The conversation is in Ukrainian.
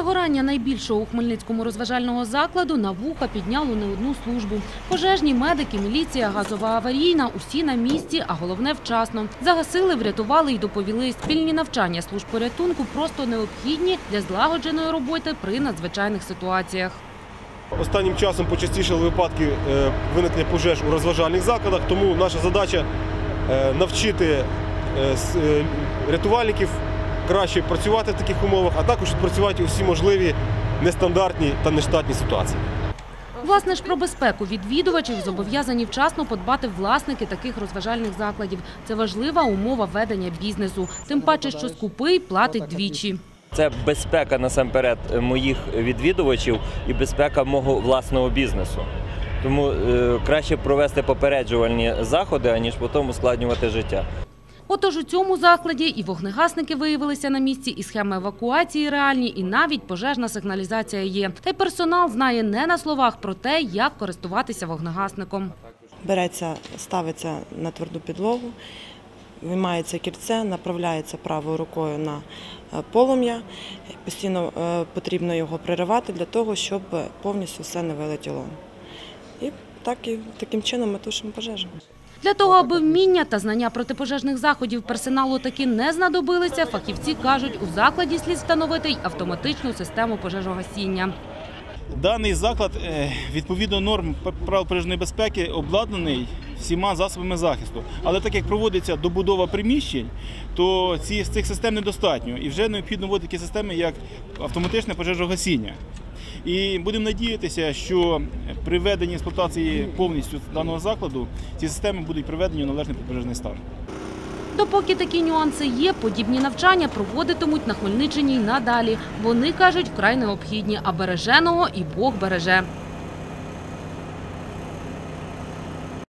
Обладнання найбільшого у Хмельницькому розважального закладу на вуха підняло не одну службу. Пожежні, медики, міліція, газова аварійна – усі на місці, а головне – вчасно. Загасили, врятували і доповіли. Спільні навчання служб порятунку просто необхідні для злагодженої роботи при надзвичайних ситуаціях. Останнім часом почастішали випадки е, виникнення пожеж у розважальних закладах, тому наша задача е, навчити е, рятувальників краще працювати в таких умовах, а також відпрацювати усі можливі нестандартні та нештатні ситуації. Власне ж про безпеку відвідувачів зобов'язані вчасно подбати власники таких розважальних закладів. Це важлива умова ведення бізнесу. Тим паче, що скупий платить двічі. Це безпека насамперед моїх відвідувачів і безпека мого власного бізнесу. Тому е, краще провести попереджувальні заходи, аніж потім ускладнювати життя. Отож у цьому закладі і вогнегасники виявилися на місці, і схеми евакуації реальні, і навіть пожежна сигналізація є. Та й персонал знає не на словах про те, як користуватися вогнегасником. береться, ставиться на тверду підлогу, виймається кільце, направляється правою рукою на е, полум'я. Постійно е, потрібно його приривати для того, щоб повністю все не вилетіло. І так і таким чином ми тушимо пожежу. Для того, аби вміння та знання протипожежних заходів персоналу таки не знадобилися, фахівці кажуть, у закладі слід встановити й автоматичну систему пожежогасіння. Даний заклад е, відповідно норм правил пожежної безпеки обладнаний всіма засобами захисту. Але так як проводиться добудова приміщень, то ці, цих систем недостатньо. І вже необхідно вводити такі системи, як автоматичне пожежогасіння. І будемо надіятися, що при введенні експлуатації повністю даного закладу ці системи будуть приведені у належний прибережний стан. Допоки такі нюанси є, подібні навчання проводитимуть на Хмельниччині й надалі. Вони кажуть, вкрай необхідні, а береженого і Бог береже.